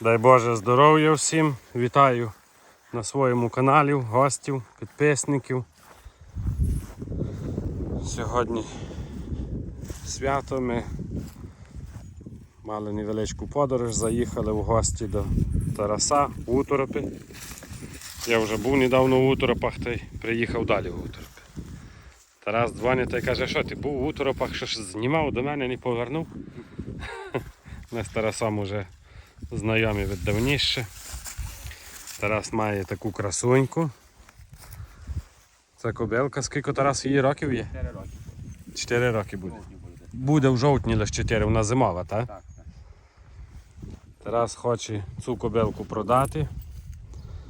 Дай Боже здоров'я всім. Вітаю на своєму каналі, гостів, підписників. Сьогодні свято ми мали невеличку подорож, заїхали в гості до Тараса в Уторопи. Я вже був недавно в Уторопах та й приїхав далі в Уторопи. Тарас дзвонить та й каже, що ти був в Уторопах, що ж знімав до мене, не повернув. Ми з Тарасом уже знайомі від давніше. Тарас має таку красуньку. Це кобилка, скільки Тарас її років є? 4 роки. 4 роки буде. Буде. В жовтні лише 4, вона зимова, так? Так, так. Тарас хоче цю кобилку продати.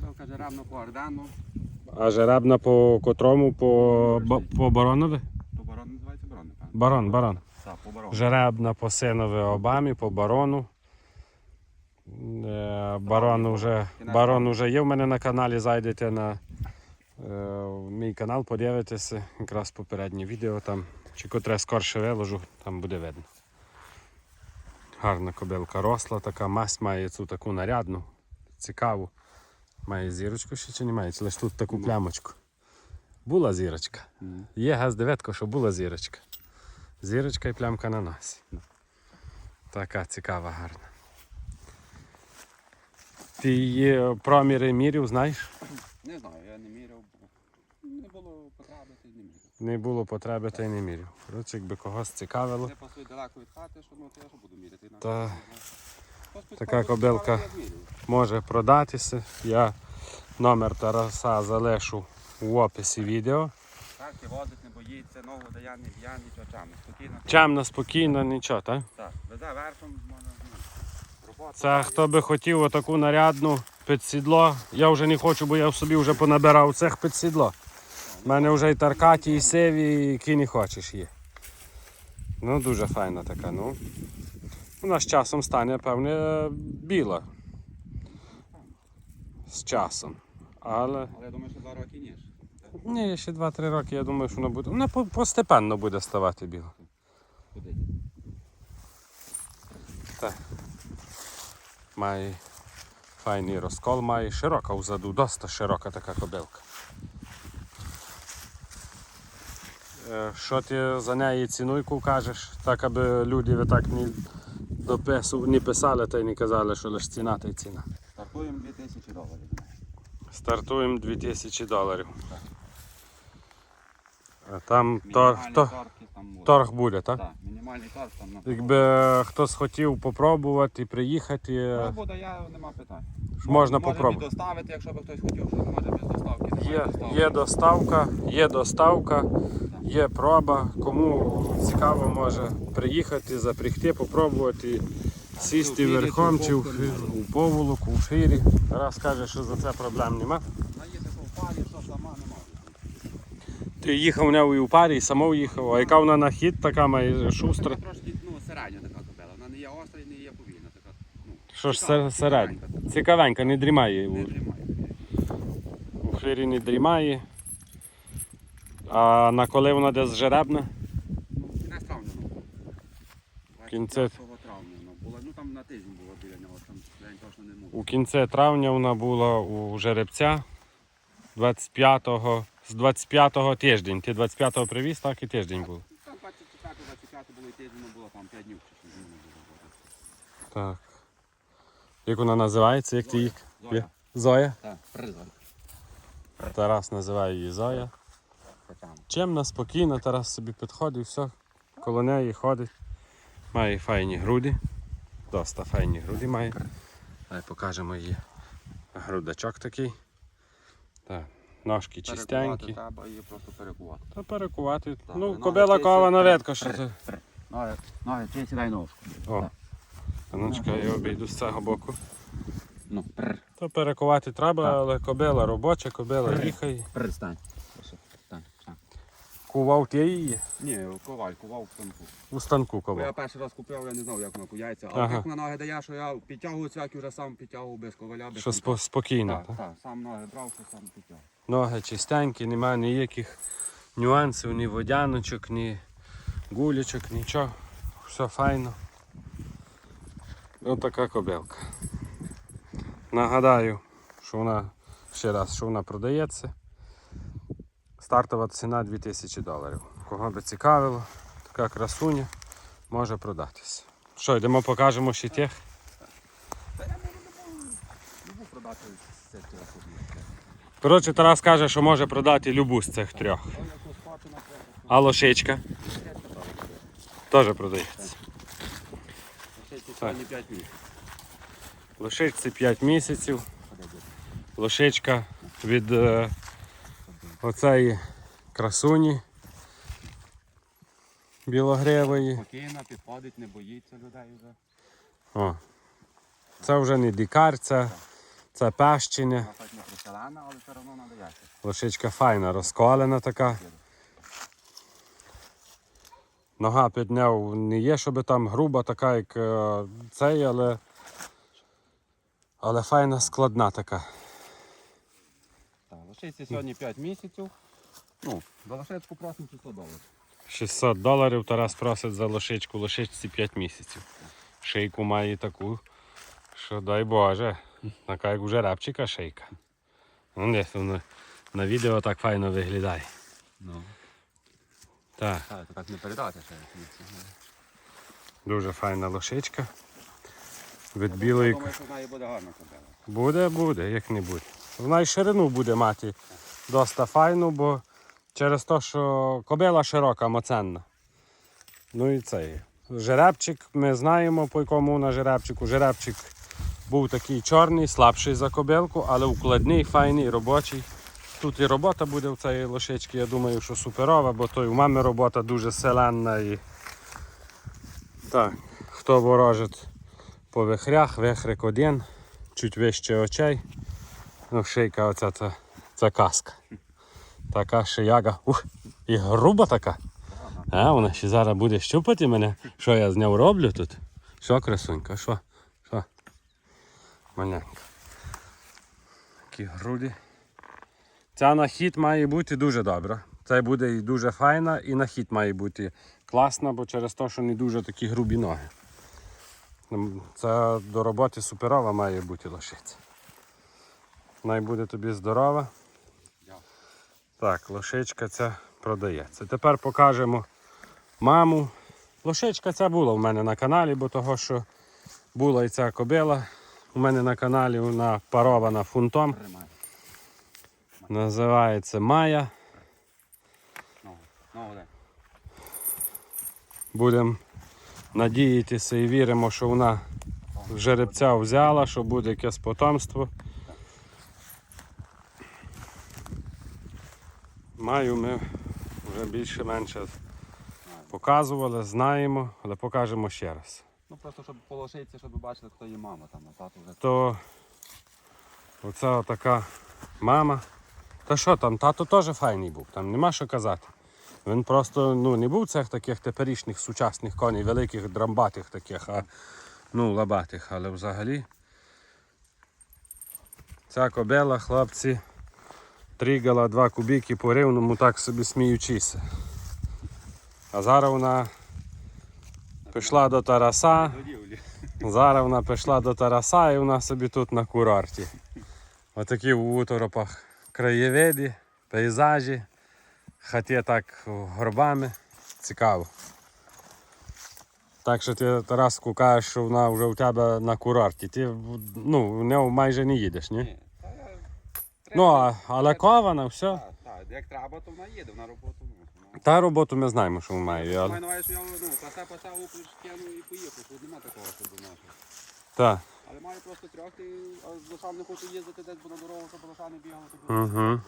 Білка жеребна по Ордану, А жеребна по котрому? По, по баронові? то барон називається барон, напевно. Барон, барон. Так, по барону. Жеребна по синові Обамі, по барону. Е, Барон вже, барон вже є в мене на каналі, зайдете на е, мій канал, подивитеся якраз попереднє відео там, чи котре скорше виложу, там буде видно. Гарна кобилка росла, така масть має цю таку нарядну, цікаву. Має зірочку ще чи не має, чи лише тут таку плямочку. Була зірочка. Є газ дев'ятка, що була зірочка. Зірочка і плямка на носі. Така цікава, гарна. Ти її проміри мірів, знаєш? Не знаю, я не міряв, бо не було потреби, ти не міряв. Не було потреби, та й не міряв. Коротше, якби когось цікавило. Не пасуй далеко від хати, що ну, то я що буду міряти. Та така кобилка. може продатися. Я номер Тараса залишу в описі відео. Так, і возить, не боїться, ногу дає, не б'є, нічого чамно. Спокійно. Чемно, спокійно, нічого, так? Так, везе робота. Це хто би хотів отаку нарядну під сідло. Я вже не хочу, бо я в собі вже понабирав цих під сідло. У мене вже і таркаті, і сиві, які не хочеш є. Ну, дуже файна така, ну. Вона з часом стане, певне, біла. З часом. Але. Але я думаю, що два роки ніж. Ні, ще 2-3 роки, я думаю, що вона буде. Вона постепенно буде ставати біла. Куди? Має файний розкол, має широка взаду, доста широка така кобилка. Е, Що ти за неї цінуйку кажеш, так аби люди ви так не, допису, не писали та й не казали, що лише ціна та й ціна. Стартуємо 2000 доларів. Стартуємо 2000 доларів. А там торг, торг, торг буде, так? Так, мінімальний торг там на Якби хтось хотів попробувати, приїхати, Ну, буде, я нема питань. ж можна Може попробувати. і доставити, якщо б хтось хотів, що може без доставки. немає Є, доставки. є доставка, є доставка, є проба. Кому цікаво може приїхати, запрягти, попробувати, сісти верхом чи в у поволоку, у фірі. Раз каже, що за це проблем нема. Що немає. Ти їхав і у парі, і само їхав, а яка вона на хід така має шустра. Вона трошки ну, середня така кобила. Вона не є остра і не є повільна. Така, ну, Що ж сер- середня? цікавенька не дрімає. Не У, тримає. у фірі не дрімає. А на коли вона десь жеребна? Ну, кінець травня. ну. Кінець- 21 травня ну, була. Ну там на тиждень було біля нього, там день точно не можу. У кінці травня вона була у жеребця 25-го, з 25-го тиждень. Ти 25-го привіз, так і тиждень був. Там 24 25 було і тиждень, було там 5 днів чи щось, ну, було. Так. Як вона називається? Як ти їх? Зоя. Зоя. Так, призор. Тарас називає її Зоя. Чемна, спокійна, Тарас собі підходить, все. Коло неї ходить. Має файні груди. Доста файні груди має. Давай покажемо її. Грудачок такий. Так. Ножки чистенькі. Треба її просто перекувати. Та перекувати. Так, ну, ноги кобила чисті. кована редко, що це. Ноги, ноги, ти сідай ножку. О. А ну чекай, я обійду з цього боку. Ну, пр, То перекувати треба, Так. але кобила робоча, кобила їхає. пр, стань. Стань, стань. Кував ти її Ні, коваль, кував в станку. у станку Бо я ковав. перший раз купив, я не знав, як вона куяється. А Ага. як на ноги дає, що я підтягую цвяки, вже сам підтягував без коваля, без Що станка. спо- спокійно. Так, так? так, сам ноги брав, що сам підтягував. Ноги чистенькі, немає ніяких нюансів, ні водяночок, ні гулячок, нічого. Все файно. Ось така кобилка. Нагадаю, що вона ще раз, що вона продається. Стартова ціна 2000 доларів. Кого би цікавило, така красуня може продатися. Що, йдемо покажемо ще тих? Та я любу, любу продати з цих трьох одних. Коротше, Тарас каже, що може продати любу з цих трьох. А лошичка лошечка теж продається. Лошечці сьогодні 5 місяців. Лошичці 5 місяців. Лошичка від е, оцеї красуні білогривої. Спокійно, підходить, не боїться людей вже. О. Це вже не дикар, це, це пещення. Лошичка файна, розколена така. Нога під нею не є, щоб там груба така, як е, цей, але, але файна складна така. Так, лошиці сьогодні 5 місяців. Ну, за лошечку просимо 600 доларів. 600 доларів Тарас просить за лошичку, лошичці 5 місяців. Шийку має таку, що дай Боже, така як у жеребчика шийка. Ну, десь воно на відео так файно виглядає. Ну. Так, Так, то так не передати ще. дуже файна лошичка. Від білої. Думаю, що з буде гарно кобила. Буде, буде, як не буде. Вона й ширину буде мати доста файну, бо через те, що кобила широка, моценна. Ну і цей. Жеребчик, ми знаємо, по якому вона жеребчику. Жеребчик був такий чорний, слабший за кобилку, але укладний, файний, робочий. Тут і робота буде в цієї лошички, я думаю, що суперова, бо то і в мами робота дуже селенна і. Так, хто ворожить по вихрях, вихрик один, чуть вище очей. Ну, шийка оця це, це каска. Така шияга. Ух, і груба така. А, вона ще зараз буде щупати мене. Що я з нею роблю тут? Що, красунька? Що? Маленька. Такі груди. Ця на хід має бути дуже добра. Це буде і дуже файна, і на хід має бути класна, бо через те, що не дуже такі грубі ноги. Це до роботи суперова має бути лошиця. Най буде тобі здорова. Так, лошичка ця продається. Тепер покажемо маму. Лошичка ця була у мене на каналі, бо того, що була і ця кобила у мене на каналі, вона парована фунтом. Називається Майя. Будемо надіятися і віримо, що вона жеребця взяла, що буде якесь потомство. Маю ми вже більше-менше показували, знаємо, але покажемо ще раз. Ну просто щоб по лошиці, щоб ви бачили, хто її мама там, а тато вже. То оця така мама. Та що там, тато теж файний був, там нема що казати. Він просто ну, не був цих таких теперішніх сучасних коней, великих драмбатих таких, а ну, лабатих, але взагалі. Ця кобела, хлопці, тригала два кубіки по рівному, так собі сміючися. А зараз вона пішла до Тараса. Зараз вона пішла до Тараса і вона собі тут на курорті. Отакі в уторопах краєвиди, пейзажі, хати так горбами. Цікаво. Так що ти Тараску кажеш, що вона вже у тебе на курорті. Ти ну, в нього майже не їдеш, ні? Ні. Та я... Ну, а, але кована, все. Так, так, як треба, то вона їде, вона роботу. Та роботу ми знаємо, що має. Але... маю що я ну, паса паса кинув і поїхав, тут нема такого, щоб нашого. Так. Але маю просто трьох, і а не хочу їздити десь бо на дорогу, щоб лоша не бігали, то буде. Мгм.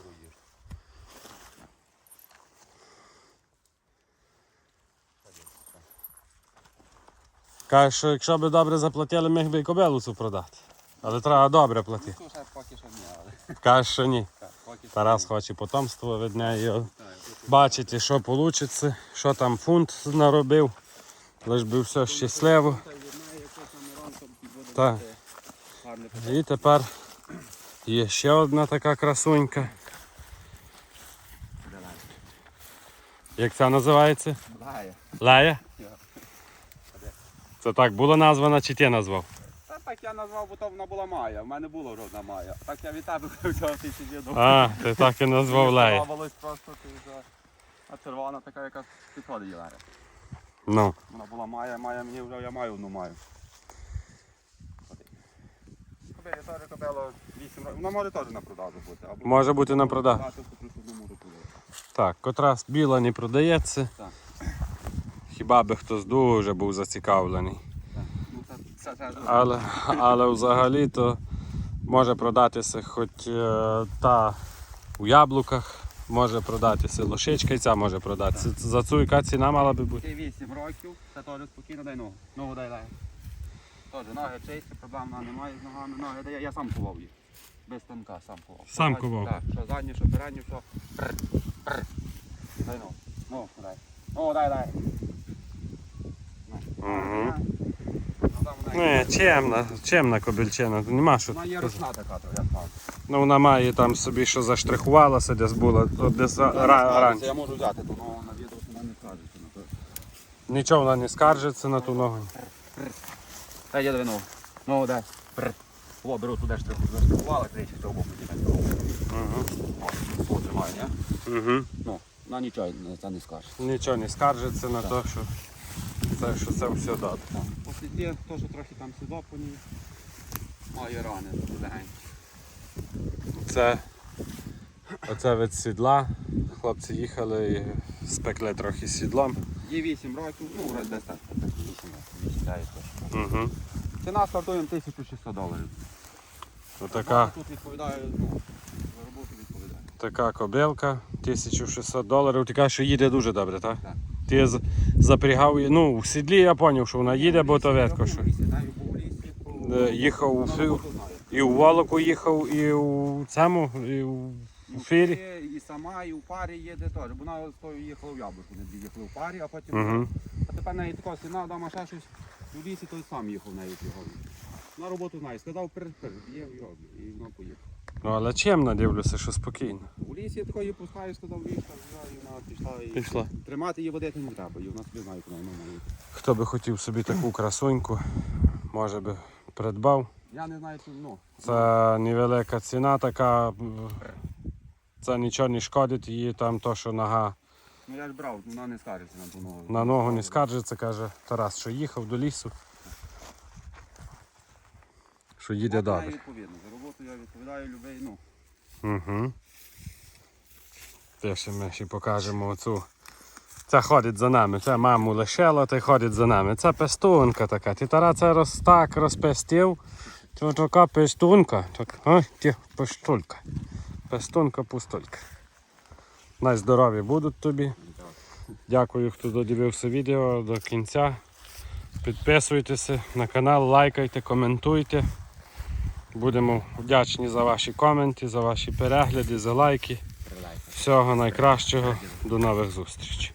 Кажеш, що якщо б добре заплатили, міг би і кобилу цю продати. Але треба добре платити. Ну, ще поки що ні, але Кажеш, що ні. так, поки що Тарас ні. хоче потомство від неї. Так, Бачити, що вийде, що там фунт наробив. Лиш би все щасливо. Так. І тепер є ще одна така красунька. Як ця називається? Лає. Лея? Це так було названа чи ти назвав? Та так я назвав, бо то вона була Майя. В мене було родна Майя. Так я від тебе взяв тисячі дідів. А, ти так і назвав Лея. Сподобалось просто ти вже. А червона така, яка підходить Єларя. Ну. Вона була Майя, Майя мені вже я маю одну Маю. Кобилі теж кобило 8 років. Вона може теж на продажу бути. Або Може бути на продажу. Так, котрас біла не продається. Так. Хіба би хтось дуже був зацікавлений. Ну, це, це, це дуже Але, але взагалі то може продатися хоч е, та у яблуках, може продатися лошичка і ця може продатися. За цю яка ціна мала би бути? Ти 8 років, це теж спокійно дай ногу. Ногу дай дай. Теж ноги чисті, проблем немає з ногами. Ноги дай, я сам кував їх. Без станка сам кував. Сам Що кував? Так, що задні, що передні, що. Прр, прр. Дай ногу. Ногу дай. Ногу дай дай. Ну. Мгм. Ну, там вона Не, є. чемна, чемна кобільчина, нема що. Вона є ручна така, то я сам. Ну вона має там собі, що заштрихувалася, десь була, от десь ра- раніше. Я можу взяти, то ногу на відео, вона не скажеться. на то. Нічого вона не скаржиться на ту ногу. Дай я ногу. Ногу дай. Прр. О, беру туди штриху, заштрихували, тричі, того боку. Угу. О, тримає, ні? Угу. Ну, на нічого не- це не скажеш. Нічого не скаржиться на те, що це, що це все добре. То, що трохи там сідо по ній, має рани легенькі. Це оце від сідла. Хлопці їхали і спекли трохи сідлом. Є 8 років, ну, раз десь так, так, 8 років, 8 дай точно. Угу. Ціна стартує 1600 доларів. Отака, Тут відповідає, ну, за роботу відповідає. така кобилка, 1600 доларів. Кажеш, що їде дуже добре, так? Так. Ти запрягав, ну, в сідлі я зрозумів, що вона їде, бо то видко, що. Е, їхав у на фі- І у Волоку їхав, і у цьому, і у фірі. І сама, і у парі їде теж. Бо Вона з тою їхала в яблуку, не дві їхали в парі, а потім. Угу. А тепер неї така сина, вдома ще щось у лісі, той сам їхав нею його. На роботу знає. Сказав перед перед, є в його, і вона поїхала. Ну але чим дивлюся, що спокійно. У лісі такої пускаю, сказав, ліс, так і вона пішла. І... Пішла. Тримати її водити не треба, і вона собі знає, куди вона має. йти. Хто би хотів собі таку красуньку, може би придбав. Я не знаю, чи, ну. Це невелика ціна така. Це нічого не шкодить її там то, що нога Ну я ж брав, вона не скаржиться на ту ногу. на ногу не скаржиться, каже Тарас, що їхав до лісу. Що їде Я відповідно. За роботу я відповідаю любий, ну. Угу. Те ще ми ще покажемо оцю. Це ходить за нами. Це маму лишила, та й ходить за нами. Це пестунка така. Ти тара це роз, так розпестив. Це така пестунка. Так, ой, ті, пестулька. Пестунка пустулька. Най здорові будуть тобі. Дякую, хто додивився відео до кінця. Підписуйтеся на канал, лайкайте, коментуйте. Будемо вдячні за ваші коменти, за ваші перегляди, за лайки. Всього найкращого. До нових зустрічей.